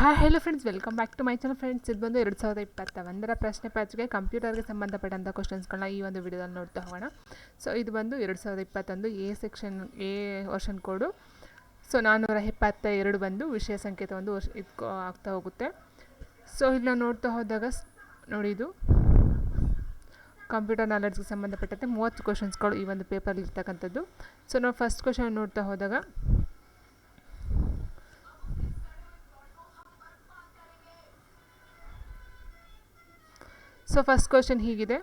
Hi hello friends welcome back to my channel friends ಇದು ಬಂದು ಎರಡು ಸಾವಿರದ ಇಪ್ಪತ್ತ ಒಂದರ ಪ್ರಶ್ನೆ ಪತ್ರಿಕೆ ಕಂಪ್ಯೂಟರ್ಗೆ ಸಂಬಂಧಪಟ್ಟಂಥ ಕ್ವಶನ್ಸ್ಗಳನ್ನ ಈ ಒಂದು ವಿಡಿಯೋದಲ್ಲಿ ನೋಡ್ತಾ ಹೋಗೋಣ. ಸೊ ಇದು ಬಂದು ಎರಡು ಸಾವಿರದ ಇಪ್ಪತ್ತೊಂದು A section A version code so ನಾನ್ನೂರ ಎಪ್ಪತ್ತ ಎರಡು ಬಂದು ವಿಷಯ ಸಂಕೇತ ಒಂದು ವರ್ಷ ಇದು ಆಗ್ತಾ ಹೋಗುತ್ತೆ. ಸೊ ಇಲ್ಲಿ ನಾವು ನೋಡ್ತಾ ಹೋದಾಗ ನೋಡಿ ಇದು. ಕಂಪ್ಯೂಟರ್ ನಾಲೆಡ್ಜ್ಗೆ ಸಂಬಂಧಪಟ್ಟಂತೆ ಮೂವತ್ತು ಕ್ವಶನ್ಸ್ಗಳು ಈ ಒಂದು ಪೇಪರಲ್ಲಿ ಇರ್ತಕ್ಕಂಥದ್ದು. ಸೊ ನಾವು ಫಸ್ಟ್ ಕ್ವಶನ್ ನೋಡ್ತಾ ಹೋದಾಗ ಸೊ ಫಸ್ಟ್ ಕ್ವಶನ್ ಹೀಗಿದೆ.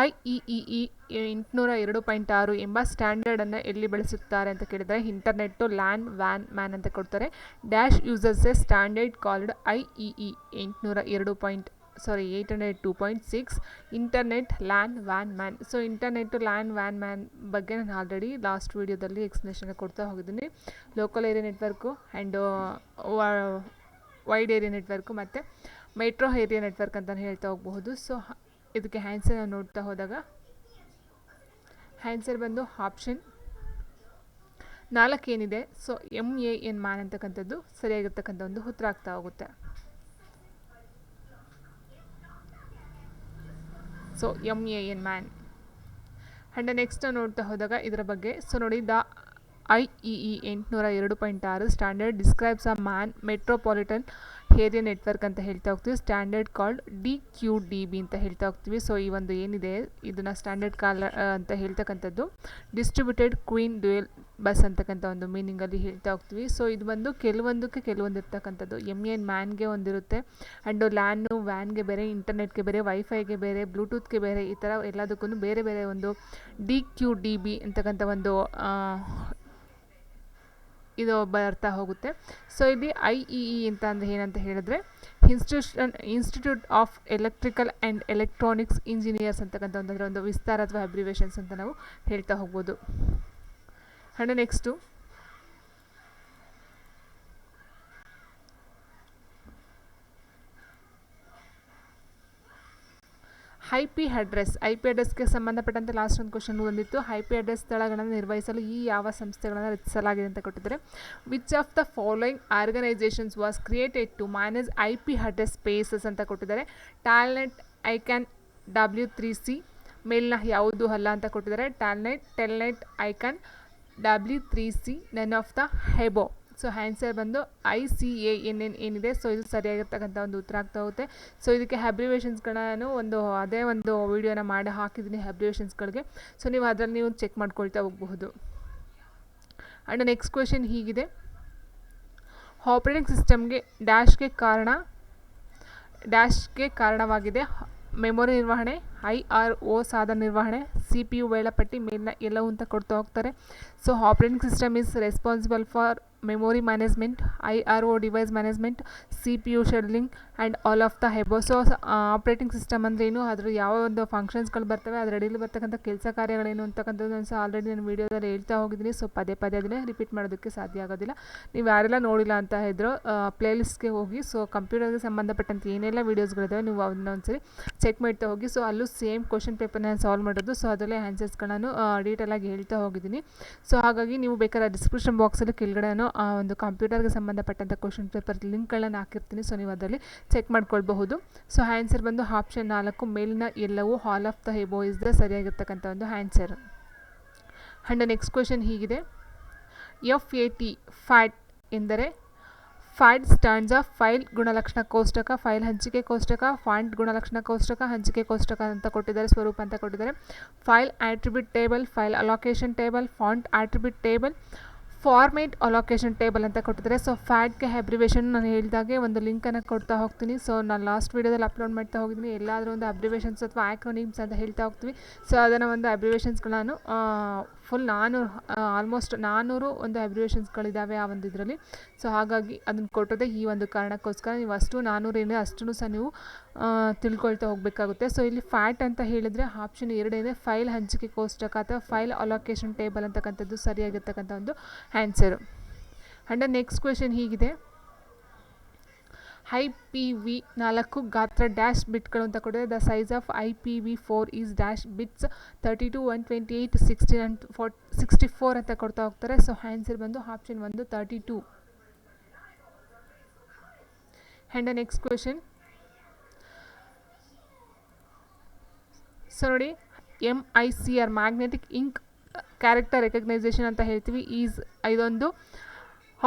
ಐ ಇ ಇ ಇ ಎಂಟುನೂರ ಎರಡು ಪಾಯಿಂಟ್ ಆರು ಎಂಬ ಸ್ಟ್ಯಾಂಡರ್ಡನ್ನು ಎಲ್ಲಿ ಬಳಸುತ್ತಾರೆ ಅಂತ ಕೇಳಿದರೆ ಇಂಟರ್ನೆಟ್ಟು ಲ್ಯಾನ್ ವ್ಯಾನ್ ಮ್ಯಾನ್ ಅಂತ ಕೊಡ್ತಾರೆ. Dash users A standard called I E ಎಂಟುನೂರ ಎರಡು ಪಾಯಿಂಟ್ ಸಾರಿ eight hundred two point six internet LAN van man so internet LAN van man ಬಗ್ಗೆ ನಾನು ಆಲ್ರೆಡಿ ಲಾಸ್ಟ್ ವೀಡಿಯೋದಲ್ಲಿ ಎಕ್ಸ್ಪ್ಲನೇಷನ್ ಕೊಡ್ತಾ ಹೋಗಿದ್ದೀನಿ. Local area network and wide area network ಮತ್ತು metro area network ಅಂತ ಹೇಳ್ತಾ ಹೋಗಬಹುದು. ಸೊ ಇದಕ್ಕೆ ಹ್ಯಾನ್ಸರ್ ನೋಡ್ತಾ ಹೋದಾಗ ಹ್ಯಾನ್ಸರ್ ಬಂದು ಆಪ್ಷನ್ ನಾಲ್ಕು ಏನಿದೆ so M A N MAN ಅಂತಕ್ಕಂಥದ್ದು ಸರಿಯಾಗಿರ್ತಕ್ಕಂಥ ಒಂದು ಉತ್ತರ ಆಗ್ತಾ ಹೋಗುತ್ತೆ. So M A N MAN and next ನೋಡ್ತಾ ಹೋದಾಗ ಇದರ ಬಗ್ಗೆ ಸೊ ನೋಡಿ ದ ಐ ಇ ಇ ಎಂಟುನೂರ ಎರಡು ಪಾಯಿಂಟ್ ಆರು standard describes a MAN metropolitan area network ಅಂತ ಹೇಳ್ತಾ ಹೋಗ್ತೀವಿ. Standard called D Q D B ಅಂತ ಹೇಳ್ತಾ ಹೋಗ್ತೀವಿ. ಸೊ ಈ ಒಂದು ಏನಿದೆ, ಇದನ್ನು ಸ್ಟ್ಯಾಂಡರ್ಡ್ ಕಾಲ್ ಅಂತ ಹೇಳ್ತಕ್ಕಂಥದ್ದು. ಡಿಸ್ಟ್ರಿಬ್ಯೂಟೆಡ್ ಕ್ವೀನ್ ಡ್ಯೂಯಲ್ ಬಸ್ ಅಂತಕ್ಕಂಥ ಒಂದು ಮೀನಿಂಗಲ್ಲಿ ಹೇಳ್ತಾ ಹೋಗ್ತೀವಿ. ಸೊ ಇದು ಬಂದು ಕೆಲವೊಂದಕ್ಕೆ ಕೆಲವೊಂದು ಇರ್ತಕ್ಕಂಥದ್ದು ಎಂ ಎನ್ ಮ್ಯಾನ್ಗೆ ಒಂದಿರುತ್ತೆ. ಆ್ಯಂಡ್ ಲ್ಯಾನು ವ್ಯಾನ್ಗೆ ಬೇರೆ ಇಂಟರ್ನೆಟ್ಗೆ ಬೇರೆ ವೈಫೈಗೆ ಬೇರೆ ಬ್ಲೂಟೂತ್ಗೆ ಬೇರೆ, ಈ ಥರ ಎಲ್ಲದಕ್ಕೂ ಬೇರೆ ಬೇರೆ ಒಂದು ಡಿ ಕ್ಯೂ ಡಿ ಬಿ ಅಂತಕ್ಕಂಥ ಒಂದು ಇದು ಬರ್ತಾ ಹೋಗುತ್ತೆ. ಸೊ ಇಲ್ಲಿ ಐ ಇ ಇ ಅಂತ ಅಂದರೆ ಏನಂತ ಹೇಳಿದ್ರೆ, institution, institute of electrical and electronics engineers ಅಂತಕ್ಕಂಥ ಒಂದು ಅದರ ಒಂದು ವಿಸ್ತಾರ ಅಥವಾ ಅಬ್ರಿವೇಷನ್ಸ್ ಅಂತ ನಾವು ಹೇಳ್ತಾ ಹೋಗ್ಬೋದು. And next I P address I P ಅಡ್ರೆಸ್ಗೆ ಸಂಬಂಧಪಟ್ಟಂತೆ ಲಾಸ್ಟ್ ಒಂದು ಕ್ವಶನ್ ಬಂದಿತ್ತು ಐ ಪಿ ಅಡ್ರೆಸ್ ಸ್ಥಳಗಳನ್ನು ನಿರ್ವಹಿಸಲು ಈ ಯಾವ ಸಂಸ್ಥೆಗಳನ್ನು ರಚಿಸಲಾಗಿದೆ ಅಂತ ಕೊಟ್ಟಿದ್ದಾರೆ. Which of the following organisations was created to manage I P address spaces ಅಂತ ಕೊಟ್ಟಿದ್ದಾರೆ. Telnet can W three C ಮೇಲ್ನ ಯಾವುದು ಅಲ್ಲ ಅಂತ ಕೊಟ್ಟಿದ್ದಾರೆ. Telnet Telnet can W three C none of the above so answer ಬಂದು I C A N N ಏನಿದೆ. So ಇದು ಸರಿಯಾಗಿರ್ತಕ್ಕಂಥ ಒಂದು ಉತ್ತರ ಆಗ್ತಾ ಹೋಗುತ್ತೆ. ಸೊ ಇದಕ್ಕೆ ಅಬ್ರಿವೇಷನ್ಸ್ಗಳನ್ನು ಒಂದು ಅದೇ ಒಂದು ವಿಡಿಯೋನ ಮಾಡಿ ಹಾಕಿದ್ದೀನಿ ಹ್ಯಾಬ್ರಿವೇಷನ್ಸ್ಗಳಿಗೆ ಸೊ ನೀವು ಅದರಲ್ಲಿ ನೀವು ಚೆಕ್ ಮಾಡ್ಕೊಳ್ತಾ ಹೋಗಬಹುದು. ಆ್ಯಂಡ್ ನೆಕ್ಸ್ಟ್ ಕ್ವೆಶನ್ ಹೀಗಿದೆ. ಆಪ್ರೇಟಿಂಗ್ ಸಿಸ್ಟಮ್ಗೆ ಡ್ಯಾಶ್ಗೆ ಕಾರಣ ಡ್ಯಾಶ್ಗೆ ಕಾರಣವಾಗಿದೆ. ಮೆಮೊರಿ ನಿರ್ವಹಣೆ ಐ ಆರ್ ಒ ಸಾಧನ ನಿರ್ವಹಣೆ ಸಿ ಪಿ ಯು ವೇಳಾಪಟ್ಟಿ ಮೇಲಿನ ಎಲ್ಲವೂ ಅಂತ ಕೊಡ್ತಾ ಹೋಗ್ತಾರೆ. So operating system is responsible for uh device management C P U scheduling and all of the above so operating system ಅಂದರೆ ಏನು? ಅದ್ರ ಯಾವ ಒಂದು ಫಂಕ್ಷನ್ಸ್ಗಳು ಬರ್ತವೆ, ಅದರ ಬರ್ತಕ್ಕಂಥ ಕೆಲಸ ಕಾರ್ಯಗಳೇನು ಅಂತಕ್ಕಂಥದ್ದು ಸಹ ಆಲ್ರೆಡಿ ನಾನು ವಿಡಿಯೋದಲ್ಲಿ ಹೇಳ್ತಾ ಹೋಗಿದ್ದೀನಿ. ಸೊ ಪದೇ ಪದೇ ಅದನ್ನೇ ರಿಪೀಟ್ ಮಾಡೋದಕ್ಕೆ ಸಾಧ್ಯ ಆಗೋದಿಲ್ಲ. ನೀವು ಯಾರೆಲ್ಲ ನೋಡಿಲ್ಲ ಅಂತ ಇದ್ರು ಪ್ಲೇಲಿಸ್ಟ್ಗೆ ಹೋಗಿ. ಸೊ ಕಂಪ್ಯೂಟರ್ಗೆ ಸಂಬಂಧಪಟ್ಟಂತೆ ಏನೆಲ್ಲ ವೀಡಿಯೋಸ್ಗಳಿದ್ದಾವೆ ನೀವು ಅದನ್ನ ಒಂದ್ಸರಿ ಚೆಕ್ ಮಾಡ್ತಾ ಹೋಗಿ. ಸೊ ಅಲ್ಲೂ ಸೇಮ್ ಕ್ವಶನ್ ಪೇಪರ್ನ ಸಾಲ್ವ್ ಮಾಡೋದು. ಸೊ ಅದರಲ್ಲೇ ಆನ್ಸರ್ಸ್ಗಳನ್ನು ಡೀಟೇಲಾಗಿ ಹೇಳ್ತಾ ಹೋಗಿದ್ದೀನಿ. ಸೊ ಹಾಗಾಗಿ ನೀವು ಬೇಕಾದ್ರೆ ಡಿಸ್ಕ್ರಿಪ್ಷನ್ ಬಾಕ್ಸಲ್ಲಿ ಕೆಳಗಡೆನೂ ಆ ಒಂದು ಕಂಪ್ಯೂಟರ್ಗೆ ಸಂಬಂಧಪಟ್ಟಂಥ ಕ್ವಶನ್ ಪೇಪರ್ ಲಿಂಕ್ಗಳನ್ನು ಹಾಕಿರ್ತೀನಿ. ಸೊ ನೀವು ಅದರಲ್ಲಿ ಚೆಕ್ ಮಾಡ್ಕೊಳ್ಬಹುದು. ಸೊ ಆನ್ಸರ್ ಬಂದು ಆಪ್ಷನ್ ನಾಲ್ಕು, ಮೇಲಿನ ಎಲ್ಲವೂ all of the above is the ಸರಿಯಾಗಿರ್ತಕ್ಕಂಥ ಒಂದು ಆನ್ಸರ್ ಆ್ಯಂಡ್ ನೆಕ್ಸ್ಟ್ ಕ್ವೆಶನ್ ಹೀಗಿದೆ. ಎಫ್ ಎ ಟಿ ಫ್ಯಾಟ್ ಎಂದರೆ ಫ್ಯಾಟ್ ಸ್ಟ್ಯಾಂಡ್ಸ್ ಆಫ್ ಫೈಲ್ ಗುಣಲಕ್ಷಣ ಕೋಷ್ಟಕ ಫೈಲ್ ಹಂಚಿಕೆ ಕೋಷ್ಟಕ ಫಾಂಟ್ ಗುಣಲಕ್ಷಣ ಕೋಷ್ಟಕ, ಹಂಚಿಕೆ ಕೋಷ್ಟಕ ಅಂತ ಕೊಟ್ಟಿದ್ದಾರೆ, ಸ್ವರೂಪ ಅಂತ ಕೊಟ್ಟಿದ್ದಾರೆ. File attribute table file allocation table font attribute table format allocation table ಅಂತ ಕೊಟ್ಟಿದ್ದಾರೆ. ಸೊ ಫ್ಯಾಟ್ಗೆ ಅಬ್ರಿವೇಷನ್ ನಾನು ಹೇಳಿದಾಗೆ ಒಂದು ಲಿಂಕನ್ನು ಕೊಡ್ತಾ ಹೋಗ್ತೀನಿ. ಸೊ ನಾನು ಲಾಸ್ಟ್ ವೀಡಿಯೋದಲ್ಲಿ ಅಪ್ಲೋಡ್ ಮಾಡ್ತಾ ಹೋಗಿದ್ದೀನಿ. ಎಲ್ಲಾದರೂ ಒಂದು ಅಬ್ರಿವೇಷನ್ಸ್ ಅಥವಾ ಆ್ಯಕ್ರೋನಿಮ್ಸ್ ಅಂತ ಹೇಳ್ತಾ ಹೋಗ್ತೀವಿ. ಸೊ ಅದನ್ನು ಒಂದು ಅಬ್ರಿವೇಷನ್ಸ್ಗಳನ್ನು ಫುಲ್ ನಾನ್ನೂರು ಆಲ್ಮೋಸ್ಟ್ ನಾನ್ನೂರು ಒಂದು ಅಬ್ರಿವೇಷನ್ಸ್ಗಳಿದ್ದಾವೆ ಆ ಒಂದು ಇದರಲ್ಲಿ. ಸೊ ಹಾಗಾಗಿ ಅದನ್ನು ಕೊಟ್ಟೋದೇ ಈ ಒಂದು ಕಾರಣಕ್ಕೋಸ್ಕರ ನೀವು ಅಷ್ಟು ನಾನ್ನೂರು ಏನಿದೆ ಅಷ್ಟೂ ಸಹ ನೀವು ತಿಳ್ಕೊಳ್ತಾ ಹೋಗಬೇಕಾಗುತ್ತೆ. ಸೊ ಇಲ್ಲಿ ಫ್ಯಾಟ್ ಅಂತ ಹೇಳಿದರೆ ಆಪ್ಷನ್ ಎರಡೇನೆ ಫೈಲ್ ಹಂಚಿಕೆ ಕೋಷ್ಟಕ ಅಥವಾ ಫೈಲ್ ಅಲೋಕೇಶನ್ ಟೇಬಲ್ ಅಂತಕ್ಕಂಥದ್ದು ಸರಿಯಾಗಿರ್ತಕ್ಕಂಥ ಒಂದು ಆ್ಯನ್ಸರು ಆ್ಯಂಡ್ ನೆಕ್ಸ್ಟ್ ಕ್ವೆಶನ್ ಹೀಗಿದೆ. ಐ ಪಿ ವಿ ನಾಲ್ಕು ಗಾತ್ರ ಡ್ಯಾಶ್ ಬಿಟ್ಗಳು ಅಂತ ಕೊಟ್ಟಿದೆ the size of I P V four is dash bits thirty two one twenty eight sixteen and four sixty four ಅಂತ ಕೊಡ್ತಾ ಹೋಗ್ತಾರೆ. ಸೊ ಆನ್ಸರ್ ಬಂದು ಆಪ್ಷನ್ ಒಂದು thirty two and next question so ನೋಡಿ M I C R magnetic ink character recognition ಅಂತ ಹೇಳ್ತೀವಿ. Is ಇದೊಂದು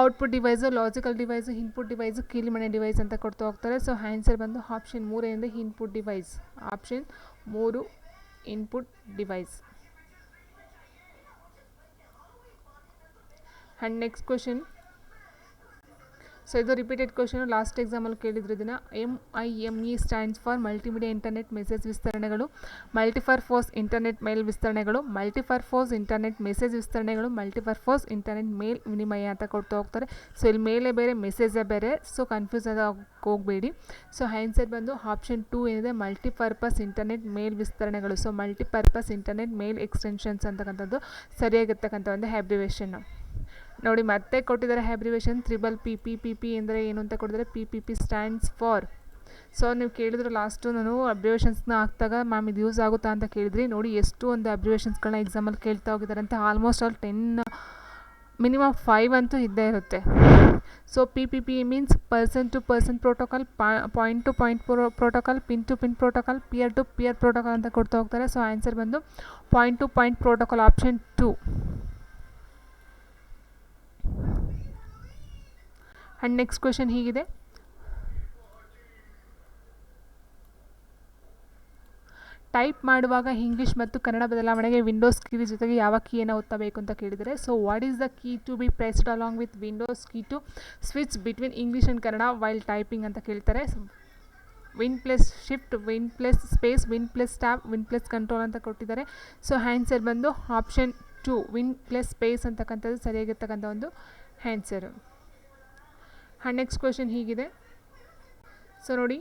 output device logical device input device ಕೀಲಿಮಣೆ device ಅಂತ ಕೊಡ್ತಾ ಹೋಗ್ತಾರೆ. ಸೊ ಆನ್ಸರ್ ಬಂದು ಆಪ್ಷನ್ ಮೂರೇನಿದೆ ಇನ್ಪುಟ್ ಡಿವೈಸ್ ಆಪ್ಷನ್ ಮೂರು input device and next question so ಇದು ರಿಪೀಟೆಡ್ ಕ್ವಶನು ಲಾಸ್ಟ್ ಎಕ್ಸಾಮಲ್ಲಿ ಕೇಳಿದ್ರು ಇದನ್ನು. M I M E stands for multimedia internet message ವಿಸ್ತರಣೆಗಳು multipurpose internet mail ವಿಸ್ತರಣೆಗಳು ಮಲ್ಟಿಪರ್ಫೋಸ್ ಇಂಟರ್ನೆಟ್ ಮೆಸೇಜ್ ವಿಸ್ತರಣೆಗಳು ಮಲ್ಟಿಪರ್ಫೋಸ್ ಇಂಟರ್ನೆಟ್ ಮೇಲ್ ವಿನಿಮಯ ಅಂತ ಕೊಡ್ತಾ ಹೋಗ್ತಾರೆ. ಸೊ ಇಲ್ಲಿ ಮೇಲೆ ಬೇರೆ ಮೆಸೇಜೇ ಬೇರೆ. ಸೊ ಕನ್ಫ್ಯೂಸ್ ಹೋಗಬೇಡಿ. ಸೊ ಆನ್ಸರ್ ಬಂದು ಆಪ್ಷನ್ ಟೂ ಏನಿದೆ? Multipurpose internet mail ವಿಸ್ತರಣೆಗಳು. So multipurpose internet mail extensions ಅಂತಕ್ಕಂಥದ್ದು ಸರಿಯಾಗಿರ್ತಕ್ಕಂಥ ಒಂದು ಹ್ಯಾಬ್ರಿವೇಷನ್ನು ನೋಡಿ, ಮತ್ತೆ ಕೊಟ್ಟಿದ್ದಾರೆ abbreviation triple P P P P ಅಂದರೆ ಏನು ಅಂತ ಕೊಟ್ಟಿದ್ದಾರೆ? P P P stands for so ನೀವು ಕೇಳಿದ್ರು ಲಾಸ್ಟು ನಾನು ಅಬ್ರಿವೇಷನ್ಸ್ನ ಹಾಕ್ದಾಗ ಮ್ಯಾಮ್ ಇದು ಯೂಸ್ ಆಗುತ್ತಾ ಅಂತ ಕೇಳಿದ್ರಿ. ನೋಡಿ, ಎಷ್ಟು ಒಂದು ಅಬ್ರಿವೇಷನ್ಸ್ಗಳನ್ನ ಎಕ್ಸಾಮಲ್ಲಿ ಕೇಳ್ತಾ ಹೋಗಿದ್ದಾರೆ ಅಂತ almost all ten minimum five ಅಂತೂ ಇದ್ದೇ ಇರುತ್ತೆ. So P P P means person to person protocol point to point protocol pin to pin protocol peer to peer protocol ಅಂತ ಕೊಡ್ತಾ ಹೋಗ್ತಾರೆ. ಸೊ ಆನ್ಸರ್ ಬಂದು point to point protocol option two and next question ಹೀಗಿದೆ. Type ಮಾಡುವಾಗ English ಮತ್ತು ಕನ್ನಡ ಬದಲಾವಣೆಗೆ Windows key ಜೊತೆಗೆ ಯಾವ ಕೀಯನ್ನು ಒತ್ತಬೇಕು ಅಂತ ಕೇಳಿದರೆ so what is the key to be pressed along with Windows key to switch between English and Kannada while typing ಅಂತ ಕೇಳ್ತಾರೆ. Win plus shift Win plus space Win plus tab Win plus control ಅಂತ ಕೊಟ್ಟಿದ್ದಾರೆ. So answer ಬಂದು option two Win plus space ಅಂತಕ್ಕಂಥದ್ದು ಸರಿಯಾಗಿರ್ತಕ್ಕಂಥ ಒಂದು answer and next question ಹೀಗಿದೆ. So ನೋಡಿ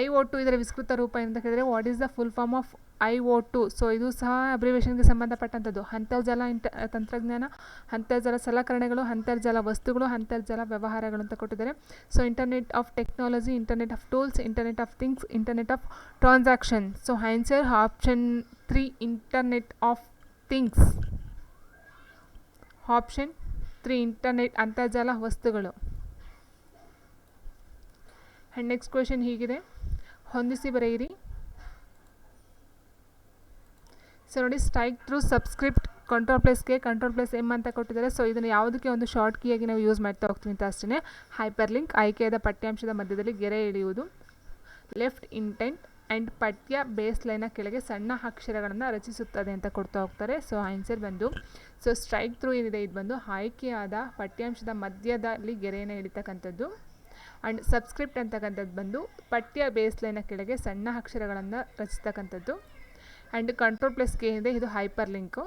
ಐ ಓ ಟು ಇದರ ವಿಸ್ತೃತ ರೂಪ ಏನಂತ ಕೇಳಿದರೆ what is the full form of I O T so ಇದು ಸಹ ಅಬ್ರಿವೇಷನ್ಗೆ ಸಂಬಂಧಪಟ್ಟಂಥದ್ದು. ಅಂತರ್ಜಲ ಇಂಟ, ತಂತ್ರಜ್ಞಾನ, ಅಂತರ್ಜಲ ಸಲಕರಣೆಗಳು, ಅಂತರ್ಜಲ ವಸ್ತುಗಳು, ಅಂತರ್ಜಲ ವ್ಯವಹಾರಗಳು ಅಂತ ಕೊಟ್ಟಿದ್ದಾರೆ. So internet of technology internet of tools internet of things internet of transaction so answer option three internet of things option three internet ಅಂತರ್ಜಾಲ ವಸ್ತುಗಳು. ಆ್ಯಂಡ್ ನೆಕ್ಸ್ಟ್ ಕ್ವೆಶನ್ ಹೀಗಿದೆ. ಹೊಂದಿಸಿ ಬರೆಯಿರಿ. ಸೊ ನೋಡಿ ಸ್ಟ್ರೈಕ್ ಥ್ರೂ ಸಬ್ಸ್ಕ್ರಿಪ್ಟ್ ಕಂಟ್ರೋಲ್ ಪ್ಲಸ್ಗೆ control plus M ಅಂತ ಕೊಟ್ಟಿದ್ದಾರೆ. So ಇದನ್ನು ಯಾವುದಕ್ಕೆ ಒಂದು ಶಾರ್ಟ್ ಕೀಯಾಗಿ ನಾವು ಯೂಸ್ ಮಾಡ್ತಾ ಹೋಗ್ತೀವಿ ಅಂತ ಅಷ್ಟೇ ಹೈಪರ್ ಲಿಂಕ್ ಆಯ್ಕೆಯಾದ ಪಠ್ಯಾಂಶದ ಮಧ್ಯದಲ್ಲಿ ಗೆರೆ ಎಳೆಯುವುದು. ಲೆಫ್ಟ್ ಇಂಟೆಂಟ್ ಆ್ಯಂಡ್ ಪಠ್ಯ ಬೇಸ್ ಲೈನ ಕೆಳಗೆ ಸಣ್ಣ ಅಕ್ಷರಗಳನ್ನು ರಚಿಸುತ್ತದೆ ಅಂತ ಕೊಡ್ತಾ ಹೋಗ್ತಾರೆ. ಸೊ ಆನ್ಸರ್ ಬಂದು ಸೊ ಸ್ಟ್ರೈಕ್ ಥ್ರೂ ಏನಿದೆ? ಇದು ಬಂದು ಆಯ್ಕೆಯಾದ ಪಠ್ಯಾಂಶದ ಮಧ್ಯದಲ್ಲಿ ಗೆರೆಯನ್ನು ಎಳಿತಕ್ಕಂಥದ್ದು. ಆ್ಯಂಡ್ ಸಬ್ಸ್ಕ್ರಿಪ್ಟ್ ಅಂತಕ್ಕಂಥದ್ದು ಬಂದು ಪಠ್ಯ ಬೇಸ್ ಲೈನ ಕೆಳಗೆ ಸಣ್ಣ ಅಕ್ಷರಗಳನ್ನು ರಚಿಸ್ತಕ್ಕಂಥದ್ದು. ಆ್ಯಂಡ್ ಕಂಟ್ರೋಲ್ ಪ್ಲಸ್ ಕೆ ಏನಿದೆ? ಇದು hyper link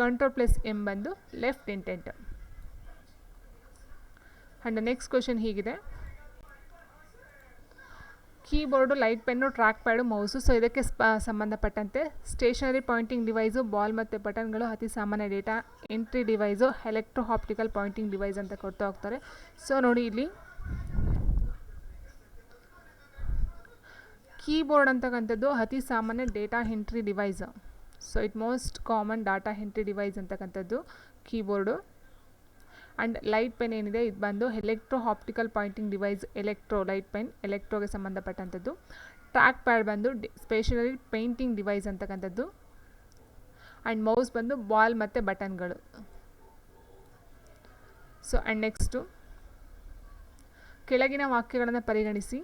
control plus M ಬಂದು left indent and next question ಹೀಗಿದೆ. Keyboard, light pen, track pad, mouse. So, ಇದಕ್ಕೆ ಸಂಬಂಧಪಟ್ಟಂತೆ ಸ್ಟೇಷನರಿ ಪಾಯಿಂಟಿಂಗ್ ಡಿವೈಸು, ಬಾಲ್ ಮತ್ತು ಬಟನ್ಗಳು, ಅತಿ ಸಾಮಾನ್ಯ data, entry device, electro optical pointing device ಅಂತ ಕೊಡ್ತಾ ಹೋಗ್ತಾರೆ. ಸೊ, ನೋಡಿ ಇಲ್ಲಿ. ಕೀಬೋರ್ಡ್ ಅಂತಕ್ಕಂಥದ್ದು ಅತಿ ಸಾಮಾನ್ಯ data entry device. So, it most common data entry device ಅಂತಕ್ಕಂಥದ್ದು ಕೀಬೋರ್ಡು. ಆ್ಯಂಡ್ ಲೈಟ್ ಪೆನ್ ಏನಿದೆ, ಇದು ಬಂದು electro optical pointing device electro light pen ಎಲೆಕ್ಟ್ರೋಗೆ ಸಂಬಂಧಪಟ್ಟಂಥದ್ದು. ಟ್ರ್ಯಾಕ್ ಪ್ಯಾಡ್ ಬಂದು ಸ್ಪೆಷಲಿ ಪೇಂಟಿಂಗ್ ಡಿವೈಸ್ ಅಂತಕ್ಕಂಥದ್ದು. ಆ್ಯಂಡ್ ಮೌಸ್ ಬಂದು ಬಾಲ್ ಮತ್ತು ಬಟನ್ಗಳು. ಸೊ ಆ್ಯಂಡ್ ನೆಕ್ಸ್ಟು ಕೆಳಗಿನ ವಾಕ್ಯಗಳನ್ನು ಪರಿಗಣಿಸಿ.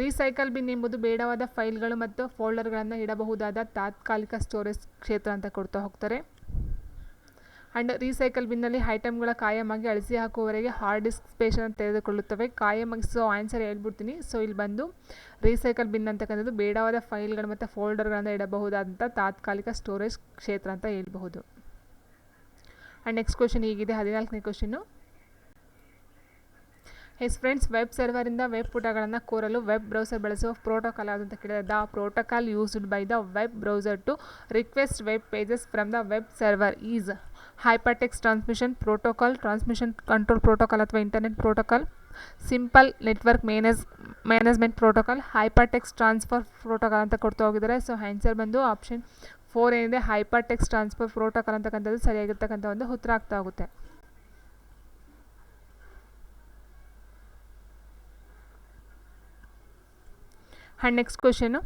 ರೀಸೈಕಲ್ ಬಿನ್ ಎಂಬುದು ಬೇಡವಾದ ಫೈಲ್ಗಳು ಮತ್ತು ಫೋಲ್ಡರ್ಗಳನ್ನು ಇಡಬಹುದಾದ ತಾತ್ಕಾಲಿಕ ಸ್ಟೋರೇಜ್ ಕ್ಷೇತ್ರ ಅಂತ ಕೊಡ್ತಾ ಹೋಗ್ತಾರೆ. ಆ್ಯಂಡ್ ರೀಸೈಕಲ್ ಬಿನ್ನಲ್ಲಿ ಐಟಮ್ಗಳ ಕಾಯಮಾಗಿ ಅಳಿಸಿ ಹಾಕುವವರೆಗೆ ಹಾರ್ಡ್ ಡಿಸ್ಕ್ ಸ್ಪೇಸನ್ನು ತೆಗೆದುಕೊಳ್ಳುತ್ತವೆ ಕಾಯಮಾಗಿ ಸೊ ಆನ್ಸರ್ ಹೇಳ್ಬಿಡ್ತೀನಿ. ಸೊ ಇಲ್ಲಿ ಬಂದು ರೀಸೈಕಲ್ ಬಿನ್ ಅಂತಕ್ಕಂಥದ್ದು ಬೇಡವಾದ ಫೈಲ್ಗಳು ಮತ್ತು ಫೋಲ್ಡರ್ಗಳನ್ನು ಇಡಬಹುದಾದಂಥ ತಾತ್ಕಾಲಿಕ ಸ್ಟೋರೇಜ್ ಕ್ಷೇತ್ರ ಅಂತ ಹೇಳ್ಬಹುದು. ಆ್ಯಂಡ್ ನೆಕ್ಸ್ಟ್ ಕ್ವೆಶನ್ ಹೀಗಿದೆ. ಹದಿನಾಲ್ಕನೇ ಕ್ವಶನ್ನು ಎಸ್ ಫ್ರೆಂಡ್ಸ್ ವೆಬ್ ಸರ್ವರಿಂದ ವೆಬ್ ಪುಟಗಳನ್ನು ಕೋರಲು ವೆಬ್ ಬ್ರೌಸರ್ ಬಳಸುವ ಪ್ರೋಟೋಕಾಲ್ ಯಾವುದು ಅಂತ the protocol used by the web browser to request web pages from the web server is hypertext transmission protocol, transmission control protocol ಅಥವಾ internet protocol, simple network manage, management protocol hypertext transfer protocol ಅಂತ ಕೊಡ್ತಾ ಹೋಗಿದ್ದಾರೆ. So, answer ಬಂದು option four ಏನಿದೆ? Hypertext transfer protocol ಅಂತಕ್ಕಂಥದ್ದು ಸರಿಯಾಗಿರ್ತಕ್ಕಂಥ ಒಂದು ಉತ್ತರ ಆಗ್ತಾ ಹೋಗುತ್ತೆ. ಆ್ಯಂಡ್ ನೆಕ್ಸ್ಟ್ ಕ್ವಶನು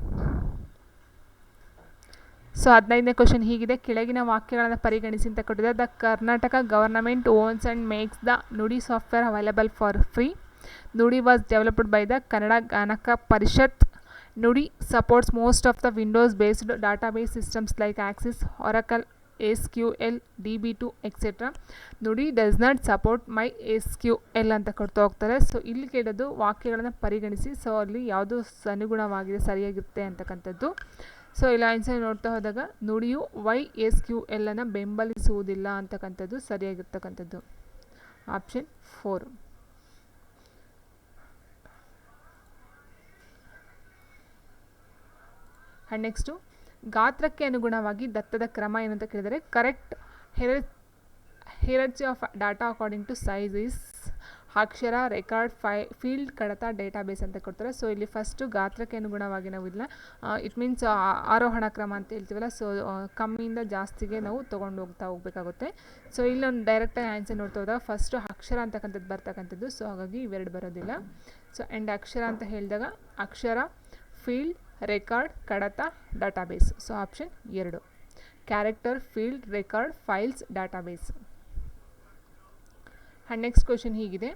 ಸೊ ಹದಿನೈದನೇ ಕ್ವಶನ್ ಹೀಗಿದೆ. ಕೆಳಗಿನ ವಾಕ್ಯಗಳನ್ನು ಪರಿಗಣಿಸಿ ಅಂತ ಕೊಟ್ಟಿದೆ. The Karnataka government owns and makes the Nudi software available for free. Nudi was developed by the Kannada Ganaka Parishat. Nudi supports most of the Windows based database systems like Access Oracle S Q L D B two etcetera Nudi does not support My S Q L ಅಂತ ಕೊಡ್ತಾ ಹೋಗ್ತಾರೆ. So ಇಲ್ಲಿ ಕೇಳೋದು ವಾಕ್ಯಗಳನ್ನು ಪರಿಗಣಿಸಿ. So ಅಲ್ಲಿ ಯಾವುದು ಅನುಗುಣವಾಗಿದೆ ಸರಿಯಾಗಿರುತ್ತೆ ಅಂತಕ್ಕಂಥದ್ದು. ಸೊ ಇಲ್ಲಿ ಆನ್ಸರ್ ನೋಡ್ತಾ ಹೋದಾಗ ನುಡಿಯು ವೈ ಎಸ್ ಕ್ಯೂ ಎಲ್ಲನ್ನು ಬೆಂಬಲಿಸುವುದಿಲ್ಲ ಅಂತಕ್ಕಂಥದ್ದು ಸರಿಯಾಗಿರ್ತಕ್ಕಂಥದ್ದು. ಆಪ್ಷನ್ ಫೋರ್ ಆ್ಯಂಡ್ ನೆಕ್ಸ್ಟು ಗಾತ್ರಕ್ಕೆ ಅನುಗುಣವಾಗಿ ದತ್ತದ ಕ್ರಮ ಏನಂತ ಕೇಳಿದರೆ correct hierarchy of data according to size is Akshara record five field ಕಡತ ಡೇಟಾಬೇಸ್ ಅಂತ ಕೊಡ್ತಾರೆ. ಸೊ ಇಲ್ಲಿ ಫಸ್ಟು ಗಾತ್ರಕ್ಕೆ ಅನುಗುಣವಾಗಿ ನಾವು ಇಲ್ಲ ಇಟ್ ಮೀನ್ಸ್ ಆರೋಹಣ ಕ್ರಮ ಅಂತ ಹೇಳ್ತೀವಲ್ಲ ಸೊ ಕಮ್ಮಿಯಿಂದ ಜಾಸ್ತಿಗೆ ನಾವು ತೊಗೊಂಡು ಹೋಗ್ತಾ ಹೋಗಬೇಕಾಗುತ್ತೆ. ಸೊ ಇಲ್ಲೊಂದು ಡೈರೆಕ್ಟಾಗಿ ಆನ್ಸರ್ ನೋಡ್ತಾ ಹೋದಾಗ ಫಸ್ಟು ಅಕ್ಷರ ಅಂತಕ್ಕಂಥದ್ದು ಬರ್ತಕ್ಕಂಥದ್ದು. ಸೊ ಹಾಗಾಗಿ ಇವೆರಡು ಬರೋದಿಲ್ಲ. ಸೊ ಆ್ಯಂಡ್ ಅಕ್ಷರ ಅಂತ ಹೇಳಿದಾಗ ಅಕ್ಷರ ಫೀಲ್ಡ್ ರೆಕಾರ್ಡ್ ಕಡತ ಡಾಟಾಬೇಸ್ ಸೊ ಆಪ್ಷನ್ ಎರಡು. Character field record files database next question ಹೀಗಿದೆ.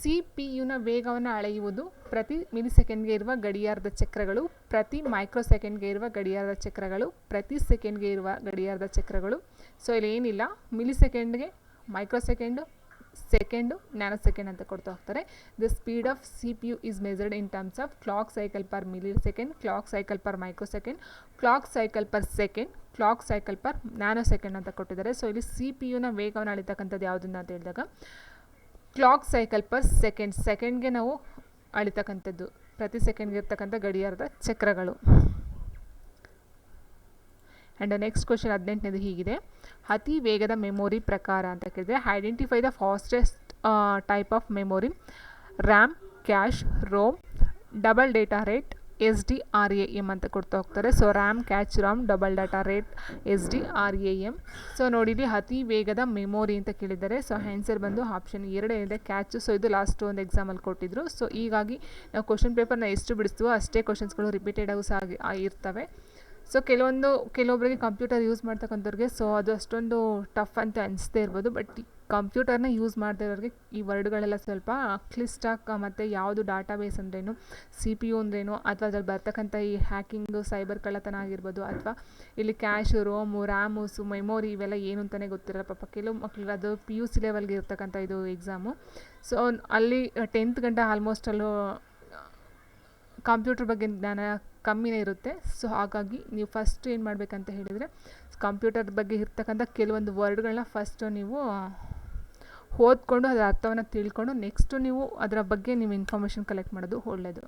ಸಿ ಪಿ ಯುನ ವೇಗವನ್ನು ಅಳೆಯುವುದು ಪ್ರತಿ ಮಿಲಿ ಸೆಕೆಂಡ್ಗೆ ಇರುವ ಗಡಿಯಾರದ ಚಕ್ರಗಳು, ಪ್ರತಿ ಮೈಕ್ರೋ ಸೆಕೆಂಡ್ಗೆ ಇರುವ ಗಡಿಯಾರದ ಚಕ್ರಗಳು, ಪ್ರತಿ ಸೆಕೆಂಡ್ಗೆ ಇರುವ ಗಡಿಯಾರದ ಚಕ್ರಗಳು. ಸೊ ಇಲ್ಲಿ ಏನಿಲ್ಲ ಮಿಲಿ ಸೆಕೆಂಡ್ಗೆ microsecond second, nanosecond ಅಂತ ಕೊಡ್ತಾ ಹೋಗ್ತಾರೆ. The speed of C P U is measured in terms of clock cycle per millisecond clock cycle per microsecond clock cycle per second clock cycle per nanosecond ಅಂತ ಕೊಟ್ಟಿದ್ದಾರೆ. So ಇಲ್ಲಿ C P ಯುನ ವೇಗವನ್ನು ಅಳಿತಕ್ಕಂಥದ್ದು ಯಾವುದನ್ನು ಅಂತ ಹೇಳಿದಾಗ ಕ್ಲಾಕ್ ಸೈಕಲ್ ಪರ್ ಸೆಕೆಂಡ್ ಸೆಕೆಂಡ್ಗೆ ನಾವು ಅಳಿತಕ್ಕಂಥದ್ದು, ಪ್ರತಿ ಸೆಕೆಂಡ್ಗೆ ಇರ್ತಕ್ಕಂಥ ಗಡಿಯಾರದ ಚಕ್ರಗಳು. ಆ್ಯಂಡ್ ನೆಕ್ಸ್ಟ್ ಕ್ವಶನ್ ಹದಿನೆಂಟನೇದು ಹೀಗಿದೆ. ಅತಿ ವೇಗದ ಮೆಮೊರಿ ಪ್ರಕಾರ ಅಂತ ಕೇಳಿದ್ರೆ identify the fastest type of memory RAM cache ROM double data rate S D R A M ಅಂತ ಕೊಡ್ತಾ ಹೋಗ್ತಾರೆ. So RAM cache ROM double data rate S D R A M so ನೋಡಿಲಿ ಅತಿ ವೇಗದ memory ಅಂತ ಕೇಳಿದ್ದಾರೆ. So answer ಬಂದು option ಎರಡು ಏನಿದೆ ಕ್ಯಾಚು ಸೊ ಇದು ಲಾಸ್ಟ್ ಒಂದು ಎಕ್ಸಾಮಲ್ಲಿ ಕೊಟ್ಟಿದ್ರು. ಸೊ ಹೀಗಾಗಿ ನಾವು ಕ್ವಶನ್ ಪೇಪರ್ನ ಎಷ್ಟು ಬಿಡಿಸ್ತೀವೋ ಅಷ್ಟೇ ಕ್ವಶನ್ಸ್ಗಳು ರಿಪೀಟೆಡ್ ಆಗು ಸಹ ಇರ್ತವೆ ಸೊ ಕೆಲವೊಂದು ಕೆಲವೊಬ್ಬರಿಗೆ ಕಂಪ್ಯೂಟರ್ ಯೂಸ್ ಮಾಡ್ತಕ್ಕಂಥವ್ರಿಗೆ ಸೊ ಅದು ಅಷ್ಟೊಂದು ಟಫ್ ಅಂತ ಅನಿಸ್ತೇ ಇರ್ಬೋದು. ಬಟ್ ಕಂಪ್ಯೂಟರ್ನ ಯೂಸ್ ಮಾಡದೇ ಇರೋರಿಗೆ ಈ ವರ್ಡ್ಗಳೆಲ್ಲ ಸ್ವಲ್ಪ ಕ್ಲಿಸ್ಟಾಗಿ ಮತ್ತು ಯಾವುದು ಡಾಟಾ ಬೇಸ್ ಅಂದ್ರೇನು ಸಿ ಪಿ ಯು ಅಂದ್ರೇನು, ಅಥವಾ ಅದ್ರಲ್ಲಿ ಬರ್ತಕ್ಕಂಥ ಈ ಹ್ಯಾಕಿಂಗು ಸೈಬರ್ ಕಳ್ಳತನ ಆಗಿರ್ಬೋದು, ಅಥವಾ ಇಲ್ಲಿ ಕ್ಯಾಶು ರೋಮು ರ್ಯಾಮುಸು ಮೆಮೊರಿ ಇವೆಲ್ಲ ಏನು ಅಂತಲೇ ಗೊತ್ತಿರಲ್ಲ. ಪಾಪ ಕೆಲವು ಮಕ್ಳಿಗೆ ಅದು ಪಿ ಯು ಸಿ ಲೆವೆಲ್ಗೆ ಇರ್ತಕ್ಕಂಥ ಇದು ಎಕ್ಸಾಮು ಸೊ ಅಲ್ಲಿ ಟೆಂತ್ ಗಂಟೆ ಆಲ್ಮೋಸ್ಟ್ ಅಲ್ಲೂ ಕಂಪ್ಯೂಟರ್ ಬಗ್ಗೆ ಜ್ಞಾನ ಕಮ್ಮಿನೇ ಇರುತ್ತೆ. ಸೊ ಹಾಗಾಗಿ ನೀವು ಫಸ್ಟ್ ಏನು ಮಾಡಬೇಕಂತ ಹೇಳಿದರೆ ಕಂಪ್ಯೂಟರ್ ಬಗ್ಗೆ ಇರ್ತಕ್ಕಂಥ ಕೆಲವೊಂದು ವರ್ಡ್ಗಳನ್ನ ಫಸ್ಟು ನೀವು ಓದ್ಕೊಂಡು ಅದರ ಅರ್ಥವನ್ನು ತಿಳ್ಕೊಂಡು ನೆಕ್ಸ್ಟು ನೀವು ಅದರ ಬಗ್ಗೆ ನೀವು ಇನ್ಫಾರ್ಮೇಷನ್ ಕಲೆಕ್ಟ್ ಮಾಡೋದು ಒಳ್ಳೆಯದು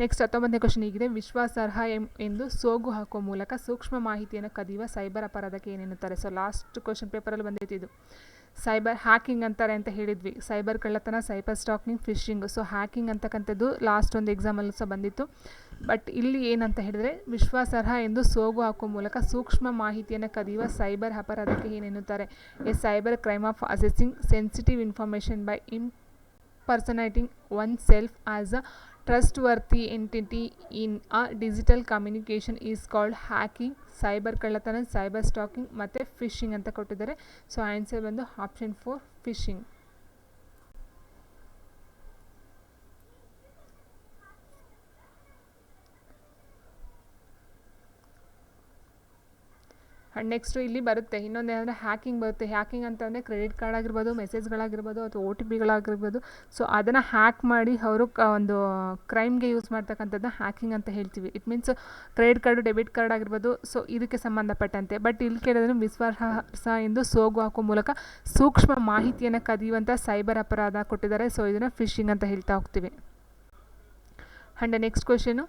ನೆಕ್ಸ್ಟ್ ಹತ್ತೊಂಬತ್ತನೇ ಕ್ವಶನ್ ಈಗಿದೆ ವಿಶ್ವಾಸಾರ್ಹ ಎಂ, ಎಂದು ಸೋಗು ಹಾಕುವ ಮೂಲಕ ಸೂಕ್ಷ್ಮ ಮಾಹಿತಿಯನ್ನು ಕದಿಯುವ ಸೈಬರ್ ಅಪರಾಧಕ್ಕೆ ಏನೆನ್ನುತ್ತಾರೆ? ಸೊ ಲಾಸ್ಟ್ ಕ್ವಶನ್ ಪೇಪರಲ್ಲಿ ಬಂದೈತೆ ಇದು. ಸೈಬರ್ ಹ್ಯಾಕಿಂಗ್ ಅಂತಾರೆ ಅಂತ ಹೇಳಿದ್ವಿ. ಸೈಬರ್ ಕಳ್ಳತನ, cyber stalking, phishing. So hacking ಅಂತಕ್ಕಂಥದ್ದು ಲಾಸ್ಟ್ ಒಂದು ಎಕ್ಸಾಮಲ್ಲೂ ಸಹ ಬಂದಿತ್ತು. ಬಟ್ ಇಲ್ಲಿ ಏನಂತ ಹೇಳಿದರೆ, ವಿಶ್ವಾಸಾರ್ಹ ಎಂದು ಸೋಗು ಹಾಕುವ ಮೂಲಕ ಸೂಕ್ಷ್ಮ ಮಾಹಿತಿಯನ್ನು ಕದಿಯುವ ಸೈಬರ್ ಅಪರಾಧಕ್ಕೆ ಏನೆನ್ನುತ್ತಾರೆ? A cyber crime of accessing sensitive information by impersonating oneself as a trustworthy entity in a digital communication is called hacking cyber ಕಳ್ಳತನ ಸೈಬರ್ ಸ್ಟಾಕಿಂಗ್ ಮತ್ತು ಫಿಶಿಂಗ್ ಅಂತ ಕೊಟ್ಟಿದ್ದಾರೆ. ಸೊ ಆನ್ಸರ್ ಬಂದು ಆಪ್ಷನ್ ಫೋರ್ ಫಿಶಿಂಗ್ ನೆಕ್ಸ್ಟು ಇಲ್ಲಿ ಬರುತ್ತೆ. ಇನ್ನೊಂದು ಏನಂದರೆ hacking ಬರುತ್ತೆ. ಹ್ಯಾಕಿಂಗ್ ಅಂತಂದರೆ ಕ್ರೆಡಿಟ್ ಕಾರ್ಡ್ ಆಗಿರ್ಬೋದು ಮೆಸೇಜ್ಗಳಾಗಿರ್ಬೋದು ಅಥವಾ ಓ ಟಿ ಪಿಗಳಾಗಿರ್ಬೋದು ಸೊ ಅದನ್ನು ಹ್ಯಾಕ್ ಮಾಡಿ ಅವರು ಒಂದು ಕ್ರೈಮ್ಗೆ ಯೂಸ್ ಮಾಡ್ತಕ್ಕಂಥದ್ದು ಹ್ಯಾಕಿಂಗ್ ಅಂತ ಹೇಳ್ತೀವಿ. It means credit card debit card ಆಗಿರ್ಬೋದು. ಸೊ ಇದಕ್ಕೆ ಸಂಬಂಧಪಟ್ಟಂತೆ. ಬಟ್ ಇಲ್ಲಿ ಕೇಳಿದ್ರೆ ವಿಶ್ವಾಸ ಎಂದು ಸೋಗು ಹಾಕುವ ಮೂಲಕ ಸೂಕ್ಷ್ಮ ಮಾಹಿತಿಯನ್ನು ಕದಿಯುವಂಥ ಸೈಬರ್ ಅಪರಾಧ ಕೊಟ್ಟಿದ್ದಾರೆ. ಸೊ ಇದನ್ನು ಫಿಶಿಂಗ್ ಅಂತ ಹೇಳ್ತಾ ಹೋಗ್ತೀವಿ. ಆ್ಯಂಡ್ ನೆಕ್ಸ್ಟ್ ಕ್ವೆಶನು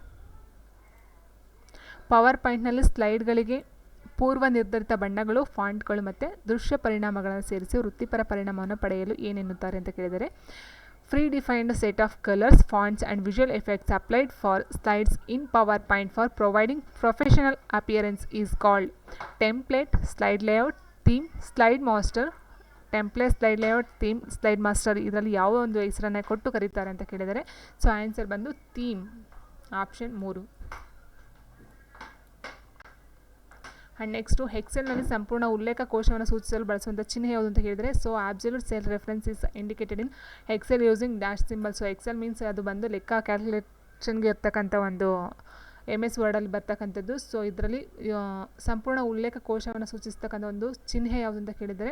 ಪವರ್ ಪಾಯಿಂಟ್ನಲ್ಲಿ ಸ್ಲೈಡ್ಗಳಿಗೆ ಪೂರ್ವ ನಿರ್ಧರಿತ ಬಣ್ಣಗಳು, ಫಾಂಟ್ಗಳು ಮತ್ತು ದೃಶ್ಯ ಪರಿಣಾಮಗಳನ್ನು ಸೇರಿಸಿ ವೃತ್ತಿಪರ ಪರಿಣಾಮವನ್ನು ಪಡೆಯಲು ಏನೆನ್ನುತ್ತಾರೆ ಅಂತ ಕೇಳಿದರೆ predefined set of colours, fonts and visual effects applied for slides in PowerPoint for providing professional appearance is called. Template, slide layout, theme, slide master, template, slide layout, theme, slide master ಇದರಲ್ಲಿ ಯಾವ ಒಂದು ಹೆಸರನ್ನು ಕೊಟ್ಟು ಕರೀತಾರೆ ಅಂತ ಕೇಳಿದರೆ, so answer ಬಂದು theme, option ಮೂರು. ಆ್ಯಂಡ್ ನೆಕ್ಸ್ಟು ಹೆಕ್ಸೆಲ್ನಲ್ಲಿ ಸಂಪೂರ್ಣ ಉಲ್ಲೇಖ ಕೋಶವನ್ನು ಸೂಚಿಸಲು ಬಳಸುವಂಥ ಚಿಹ್ನೆ ಯಾವುದು ಅಂತ ಹೇಳಿದರೆ so absolute cell reference is indicated in Excel using dash symbol so Excel means ಅದು ಬಂದು ಲೆಕ್ಕ ಕ್ಯಾಲ್ಕುಲೇಷನ್ಗೆ ಇರ್ತಕ್ಕಂಥ ಒಂದು ಎಂ ಎಸ್ ವರ್ಡಲ್ಲಿ ಬರ್ತಕ್ಕಂಥದ್ದು. ಸೊ ಇದರಲ್ಲಿ ಸಂಪೂರ್ಣ ಉಲ್ಲೇಖ ಕೋಶವನ್ನು ಸೂಚಿಸ್ತಕ್ಕಂಥ ಒಂದು ಚಿಹ್ನೆ ಯಾವುದು ಅಂತ ಕೇಳಿದರೆ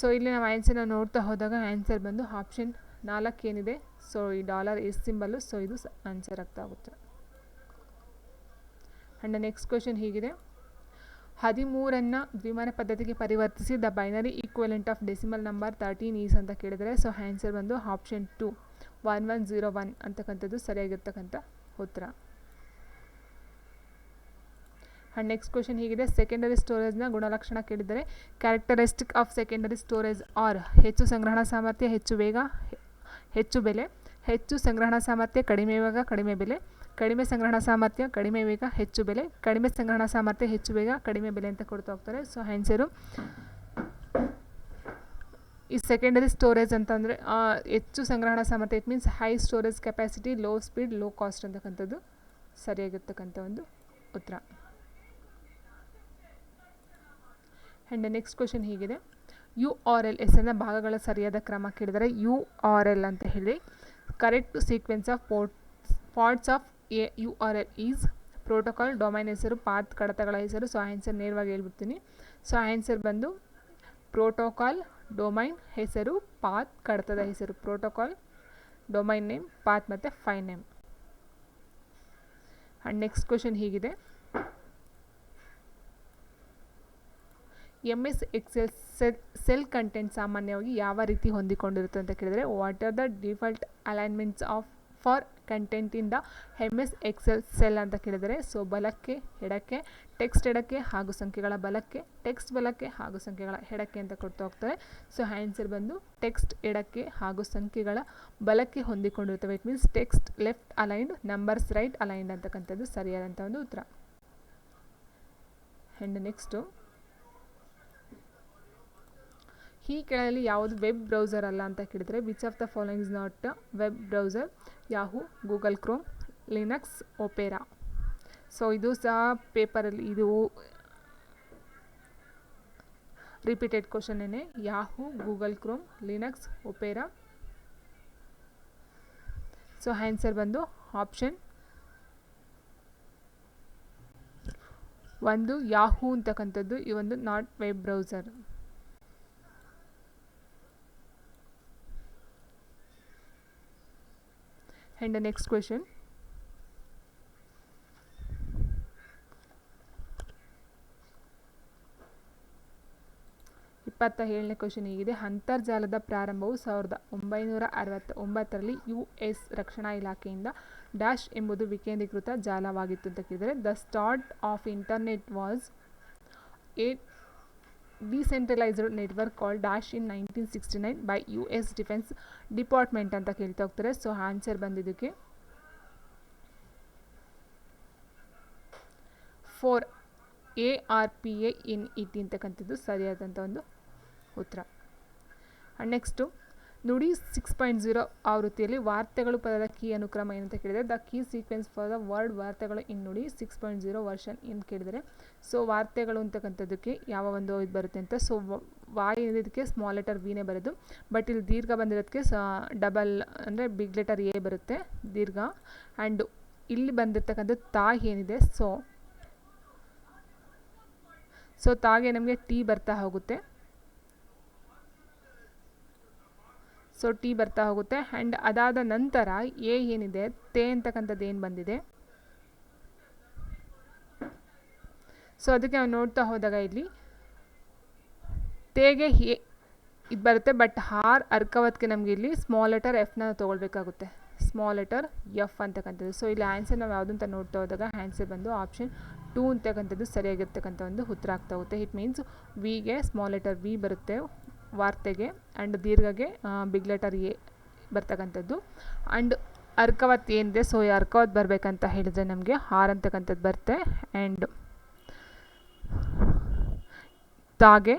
ಸೊ ಇಲ್ಲಿ ನಾವು ಆನ್ಸರ್ನ ನೋಡ್ತಾ ಹೋದಾಗ ಆ್ಯನ್ಸರ್ ಬಂದು ಆಪ್ಷನ್ ನಾಲ್ಕು ಏನಿದೆ ಸೊ ಈ ಡಾಲರ್ ಎಸ್ ಸಿಂಬಲ್ಲು ಸೊ ಇದು ಆನ್ಸರ್ ಆಗ್ತಾ ಹೋಗುತ್ತೆ. ಆ್ಯಂಡ್ ನೆಕ್ಸ್ಟ್ ಕ್ವೆಶನ್ ಹೀಗಿದೆ. ಹದಿಮೂರನ್ನು ದ್ವಿಮಾನ ಪದ್ಧತಿಗೆ ಪರಿವರ್ತಿಸಿ the binary equivalent of decimal number thirteen is ಅಂತ ಕೇಳಿದರೆ ಸೊ ಆನ್ಸರ್ ಬಂದು option two. One one zero one ಅಂತಕ್ಕಂಥದ್ದು ಸರಿಯಾಗಿರ್ತಕ್ಕಂಥ ಉತ್ತರ. ಆ್ಯಂಡ್ ನೆಕ್ಸ್ಟ್ ಕ್ವೆಶನ್ ಹೀಗಿದೆ. ಸೆಕೆಂಡರಿ ಸ್ಟೋರೇಜ್ನ ಗುಣಲಕ್ಷಣ ಕೇಳಿದರೆ characteristic of secondary storage are ಹೆಚ್ಚು ಸಂಗ್ರಹಣಾ ಸಾಮರ್ಥ್ಯ, ಹೆಚ್ಚು ವೇಗ, ಹೆಚ್ಚು ಬೆಲೆ, ಹೆಚ್ಚು ಸಂಗ್ರಹಣಾ ಸಾಮರ್ಥ್ಯ, ಕಡಿಮೆ ವೇಗ, ಕಡಿಮೆ ಬೆಲೆ ಕಡಿಮೆ ಸಂಗ್ರಹಣಾ ಸಾಮರ್ಥ್ಯ, ಕಡಿಮೆ ವೇಗ, ಹೆಚ್ಚು ಬೆಲೆ. ಕಡಿಮೆ ಸಂಗ್ರಹಣಾ ಸಾಮರ್ಥ್ಯ, ಹೆಚ್ಚು ವೇಗ, ಕಡಿಮೆ ಬೆಲೆ ಅಂತ ಕೊಡ್ತಾ ಹೋಗ್ತಾರೆ. ಸೊ ಆನ್ಸರು ಈ ಸೆಕೆಂಡರಿ ಸ್ಟೋರೇಜ್ ಅಂತಂದರೆ ಹೆಚ್ಚು ಸಂಗ್ರಹಣಾ ಸಾಮರ್ಥ್ಯ it means high storage capacity low speed low cost ಅಂತಕ್ಕಂಥದ್ದು ಸರಿಯಾಗಿರ್ತಕ್ಕಂಥ ಒಂದು ಉತ್ತರ. ಆ್ಯಂಡ್ ನೆಕ್ಸ್ಟ್ ಕ್ವೆಶನ್ ಹೀಗಿದೆ. ಯು ಆರ್ ಎಲ್ ಹೆಸರಿನ ಭಾಗಗಳ ಸರಿಯಾದ ಕ್ರಮ ಕೇಳಿದರೆ ಯು ಆರ್ ಎಲ್ ಅಂತ ಹೇಳಿ. Correct sequence of port parts of a U R L is protocol domain ಹೆಸರು ಪಾತ್ ಕಡತಗಳ ಹೆಸರು ಸೊ ಆನ್ಸರ್ ನೇರವಾಗಿ ಹೇಳ್ಬಿಡ್ತೀನಿ. ಸೊ ಆನ್ಸರ್ ಬಂದು ಪ್ರೋಟೋಕಾಲ್ ಡೊಮೈನ್ ಹೆಸರು ಪಾತ್ ಕಡತದ ಹೆಸರು ಪ್ರೋಟೋಕಾಲ್ ಡೊಮೈನ್ ನೇಮ್ ಪಾತ್ ಮತ್ತು file name and next question ಹೀಗಿದೆ. M S Excel cell cell content ಸಾಮಾನ್ಯವಾಗಿ ಯಾವ ರೀತಿ ಹೊಂದಿಕೊಂಡಿರುತ್ತೆ ಅಂತ ಕೇಳಿದರೆ what are the default alignments of for content ಇಂದ the M S Excel cell ಅಂತ ಕೇಳಿದರೆ ಸೊ ಬಲಕ್ಕೆ, ಎಡಕ್ಕೆ ಟೆಕ್ಸ್ಟ್ ಎಡಕ್ಕೆ ಹಾಗೂ ಸಂಖ್ಯೆಗಳ ಬಲಕ್ಕೆ ಟೆಕ್ಸ್ಟ್ ಬಲಕ್ಕೆ ಹಾಗೂ ಸಂಖ್ಯೆಗಳ ಎಡಕ್ಕೆ ಅಂತ ಕೊಡ್ತಾ ಹೋಗ್ತಾರೆ ಸೊ ಆನ್ಸರ್ ಬಂದು ಟೆಕ್ಸ್ಟ್ ಎಡಕ್ಕೆ ಹಾಗೂ ಸಂಖ್ಯೆಗಳ ಬಲಕ್ಕೆ ಹೊಂದಿಕೊಂಡಿರ್ತವೆ it means text left aligned numbers right aligned ಅಂತಕ್ಕಂಥದ್ದು ಸರಿಯಾದಂಥ ಒಂದು ಉತ್ತರ. ಆ್ಯಂಡ್ ನೆಕ್ಸ್ಟು ಈ ಕೆಳಲ್ಲಿ ಯಾವುದು ವೆಬ್ ಬ್ರೌಸರ್ ಅಲ್ಲ ಅಂತ ಕೇಳಿದರೆ which of the following is not web browser Yahoo Google Chrome Linux Opera so ಇದು ಸಹ ಪೇಪರಲ್ಲಿ ಇದು repeated ಕ್ವಶನ್ನೇ Yahoo Google Chrome Linux Opera so answer ಬಂದು ಆಪ್ಷನ್ ಒಂದು ಯಾಹೂ ಅಂತಕ್ಕಂಥದ್ದು ಈ ಒಂದು not web browser And the next question. ಇಪ್ಪತ್ತ ಏಳನೇ ಕ್ವಶನ್ ಹೀಗಿದೆ ಅಂತರ್ಜಾಲದ ಪ್ರಾರಂಭವು ಸಾವಿರದ ಒಂಬೈನೂರ ಅರವತ್ತ ಒಂಬತ್ತರಲ್ಲಿ ಯು ಎಸ್ ರಕ್ಷಣಾ ಇಲಾಖೆಯಿಂದ ಡ್ಯಾಶ್ ಎಂಬುದು ವಿಕೇಂದ್ರೀಕೃತ ಜಾಲವಾಗಿತ್ತು ಅಂತ ಕೇಳಿದರೆ the start of internet was a decentralised network call dash in nineteen sixty nine by U S defence department ಅಂತ ಕೇಳ್ತಾ ಹೋಗ್ತಾರೆ ಸೊ, ಆನ್ಸರ್ ಬಂದಿದ್ದಕ್ಕೆ four A R P A N E T ಅಂತಕ್ಕಂಥದ್ದು ಸರಿಯಾದಂಥ ಒಂದು ಉತ್ತರ. ನೆಕ್ಸ್ಟು ನುಡಿ ಸಿಕ್ಸ್ ಪಾಯಿಂಟ್ ಜೀರೋ ಆವೃತ್ತಿಯಲ್ಲಿ ವಾರ್ತೆಗಳು ಪದದ ಕೀ ಅನುಕ್ರಮ ಏನಂತ ಕೇಳಿದರೆ, the key sequence for the word ವಾರ್ತೆಗಳು ಇನ್ ನುಡಿ ಸಿಕ್ಸ್ ಪಾಯಿಂಟ್ ಜೀರೋ ವರ್ಷನ್ ಏನು ಕೇಳಿದರೆ. ಸೊ, ವಾರ್ತೆಗಳು ಅಂತಕ್ಕಂಥದ್ದಕ್ಕೆ ಯಾವ ಒಂದು ಇದು ಬರುತ್ತೆ ಅಂತ, ಸೊ ವಾಯ್ ಇದಕ್ಕೆ ಸ್ಮಾಲ್ ಲೆಟರ್ ವಿನೇ ಬರೋದು. ಬಟ್ ಇಲ್ಲಿ ದೀರ್ಘ ಬಂದಿರೋದಕ್ಕೆ ಸ ಡಬಲ್ ಅಂದರೆ ಬಿಗ್ ಲೆಟರ್ ಎ ಬರುತ್ತೆ, ದೀರ್ಘ. ಆ್ಯಂಡ್ ಇಲ್ಲಿ ಬಂದಿರತಕ್ಕಂಥ ತಾ ಏನಿದೆ, ಸೊ. ಸೊ, ತಾಗೆ ನಮಗೆ ಟಿ ಬರ್ತಾ ಹೋಗುತ್ತೆ. ಸೊ ಟಿ ಬರ್ತಾ ಹೋಗುತ್ತೆ. ಆ್ಯಂಡ್ ಅದಾದ ನಂತರ ಎ ಏನಿದೆ? ತೇ ಅಂತಕ್ಕಂಥದ್ದು ಏನು ಬಂದಿದೆ? ಸೊ ಅದಕ್ಕೆ ನಾವು ನೋಡ್ತಾ ಹೋದಾಗ ಇಲ್ಲಿ ತೇಗೆ ಹೇ ಇದು ಬರುತ್ತೆ, ಬಟ್ ಹಾರ್ ಅರ್ಕವತ್ಗೆ ನಮಗೆ ಇಲ್ಲಿ ಸ್ಮಾಲ್ ಲೆಟರ್ ಎಫ್ನ ತೊಗೊಳ್ಬೇಕಾಗುತ್ತೆ. ಸ್ಮಾಲ್ ಲೆಟರ್ ಎಫ್ ಅಂತಕ್ಕಂಥದ್ದು. ಸೊ ಇಲ್ಲಿ ಆನ್ಸರ್ ನಾವು ಯಾವುದಂತ ನೋಡ್ತಾ ಹೋದಾಗ ಆನ್ಸರ್ ಬಂದು ಆಪ್ಷನ್ ಟೂ ಅಂತಕ್ಕಂಥದ್ದು ಸರಿಯಾಗಿರ್ತಕ್ಕಂಥ ಒಂದು ಉತ್ತರ ಆಗ್ತಾ ಹೋಗುತ್ತೆ. ಇಟ್ ಮೀನ್ಸ್ ವಿಗೆ ಸ್ಮಾಲ್ ಲೆಟರ್ ವಿ ಬರುತ್ತೆ. ವಾರ್ತೆಗೆ ಆ್ಯಂಡ್ ದೀರ್ಘಗೆ ಬಿಗ್ ಲೆಟರ್ ಎ ಬರ್ತಕ್ಕಂಥದ್ದು. ಆ್ಯಂಡ್ ಅರ್ಕವತ್ ಏನಿದೆ? ಸೊ ಈ ಅರ್ಕವತ್ ಬರಬೇಕಂತ ಹೇಳಿದರೆ ನಮಗೆ ಹಾರ್ ಅಂತಕ್ಕಂಥದ್ದು ಬರುತ್ತೆ. ಆ್ಯಂಡ್ ತಾಗೆ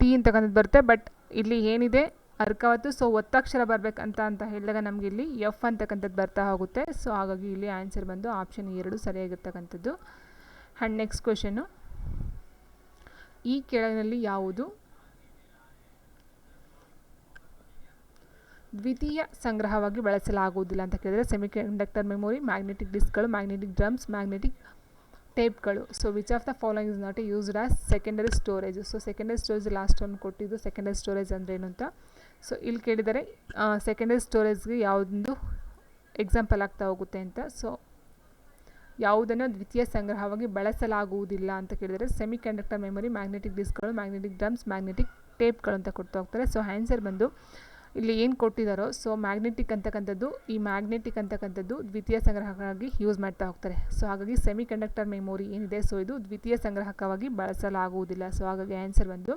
ಟಿ ಅಂತಕ್ಕಂಥದ್ದು ಬರುತ್ತೆ. ಬಟ್ ಇಲ್ಲಿ ಏನಿದೆ? ಅರ್ಕವತ್ತು ಸೊ ಒತ್ತಕ್ಷರ ಬರಬೇಕಂತ ಅಂತ ಹೇಳಿದಾಗ ನಮಗೆ ಇಲ್ಲಿ ಎಫ್ ಅಂತಕ್ಕಂಥದ್ದು ಬರ್ತಾ ಹೋಗುತ್ತೆ. ಸೊ ಹಾಗಾಗಿ ಇಲ್ಲಿ ಆನ್ಸರ್ ಬಂದು ಆಪ್ಷನ್ ಎರಡು ಸರಿಯಾಗಿರ್ತಕ್ಕಂಥದ್ದು. ಆ್ಯಂಡ್ ನೆಕ್ಸ್ಟ್ ಕ್ವೆಶನ್ನು ಈ ಕೆಳಗಿನಲ್ಲಿ ಯಾವುದು? ದ್ವಿತೀಯ ಸಂಗ್ರಹವಾಗಿ ಬಳಸಲಾಗುವುದಿಲ್ಲ ಅಂತ ಕೇಳಿದರೆ ಸೆಮಿ ಕಂಡಕ್ಟರ್ ಮೆಮೊರಿ ಮ್ಯಾಗ್ನೆಟಿಕ್ ಡಿಸ್ಕ್ಗಳು magnetic drums magnetic ಟೇಪ್ಗಳು so which of the following is not used as secondary storage so secondary storage last ಒಂದು ಕೊಟ್ಟಿದ್ದು. ಸೆಕೆಂಡರಿ ಸ್ಟೋರೇಜ್ ಅಂದರೆ ಏನು ಅಂತ? ಸೊ ಇಲ್ಲಿ ಕೇಳಿದರೆ ಸೆಕೆಂಡರಿ ಸ್ಟೋರೇಜ್ಗೆ ಯಾವುದೊಂದು ಎಕ್ಸಾಂಪಲ್ ಆಗ್ತಾ ಹೋಗುತ್ತೆ ಅಂತ. ಸೊ ಯಾವುದನ್ನು ದ್ವಿತೀಯ ಸಂಗ್ರಹವಾಗಿ ಬಳಸಲಾಗುವುದಿಲ್ಲ ಅಂತ ಕೇಳಿದರೆ ಸೆಮಿ ಕಂಡಕ್ಟರ್ ಮೆಮೊರಿ ಮ್ಯಾಗ್ನೆಟಿಕ್ ಡಿಸ್ಕ್ಗಳು ಮ್ಯಾಗ್ನೆಟಿಕ್ ಡ್ರಮ್ಸ್ ಮ್ಯಾಗ್ನೆಟಿಕ್ ಟೇಪ್ಗಳು ಅಂತ ಕೊಡ್ತಾ ಹೋಗ್ತಾರೆ. ಸೊ ಆನ್ಸರ್ ಬಂದು ಇಲ್ಲಿ ಏನು ಕೊಟ್ಟಿದ್ದಾರೋ ಸೊ ಮ್ಯಾಗ್ನೆಟಿಕ್ ಅಂತಕ್ಕಂಥದ್ದು, ಈ ಮ್ಯಾಗ್ನೆಟಿಕ್ ಅಂತಕ್ಕಂಥದ್ದು ದ್ವಿತೀಯ ಸಂಗ್ರಹಕ್ಕಾಗಿ ಯೂಸ್ ಮಾಡ್ತಾ ಹೋಗ್ತಾರೆ. ಸೊ ಹಾಗಾಗಿ ಸೆಮಿ ಕಂಡಕ್ಟರ್ ಮೆಮೊರಿ ಏನಿದೆ ಸೊ ಇದು ದ್ವಿತೀಯ ಸಂಗ್ರಹಕವಾಗಿ ಬಳಸಲಾಗುವುದಿಲ್ಲ. ಸೊ ಹಾಗಾಗಿ ಆನ್ಸರ್ ಬಂದು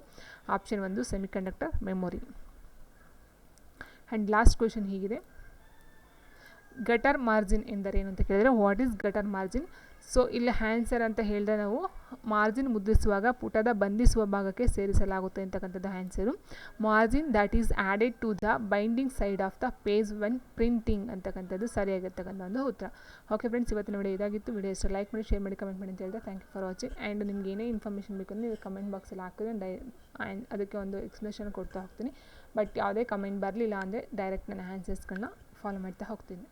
ಆಪ್ಷನ್ ಒಂದು semiconductor memory and last question ಹೀಗಿದೆ. ಗಟರ್ ಮಾರ್ಜಿನ್ ಎಂದರೇನು ಅಂತ ಕೇಳಿದರೆ what is gutter margin so ಇಲ್ಲಿ ಆನ್ಸರ್ ಅಂತ ಹೇಳಿದ್ರೆ ನಾವು ಮಾರ್ಜಿನ್ ಮುದ್ರಿಸುವಾಗ, ಪುಟದ ಬಂಧಿಸುವ ಭಾಗಕ್ಕೆ ಸೇರಿಸಲಾಗುತ್ತೆ ಅಂತಕ್ಕಂಥದ್ದು answer margin that is added to the binding side of the page when printing ಅಂತಕ್ಕಂಥದ್ದು ಸರಿಯಾಗಿರ್ತಕ್ಕಂಥ ಒಂದು ಉತ್ತರ. ಓಕೆ ಫ್ರೆಂಡ್ಸ್ ಇವತ್ತಿನ ವಿಡಿಯೋ ಇದಾಗಿತ್ತು. ವಿಡಿಯೋ ಇಷ್ಟ ಲೈಕ್ ಮಾಡಿ ಶೇರ್ ಮಾಡಿ ಕಮೆಂಟ್ ಮಾಡಿ ಅಂತ ಹೇಳಿದ್ರೆ thank you for watching and ನಿಮ್ಗೆ ಏನೇ ಇನ್ಫಾರ್ಮೇಷನ್ ಬೇಕು ಅಂದರೆ ನೀವು ಕಮೆಂಟ್ ಬಾಕ್ಸಲ್ಲಿ ಹಾಕಿದ್ರೆ ಡೈ ಅದಕ್ಕೆ ಒಂದು ಎಕ್ಸ್ಪ್ಲನೇಷನ್ ಕೊಡ್ತಾ ಹೋಗ್ತೀನಿ. ಬಟ್ ಯಾವುದೇ ಕಮೆಂಟ್ ಬರಲಿಲ್ಲ ಅಂದರೆ ಡೈರೆಕ್ಟ್ ನನ್ನ ಆನ್ಸರ್ಸ್ಗಳನ್ನ ಫಾಲೋ ಮಾಡ್ತಾ ಹೋಗ್ತೀನಿ.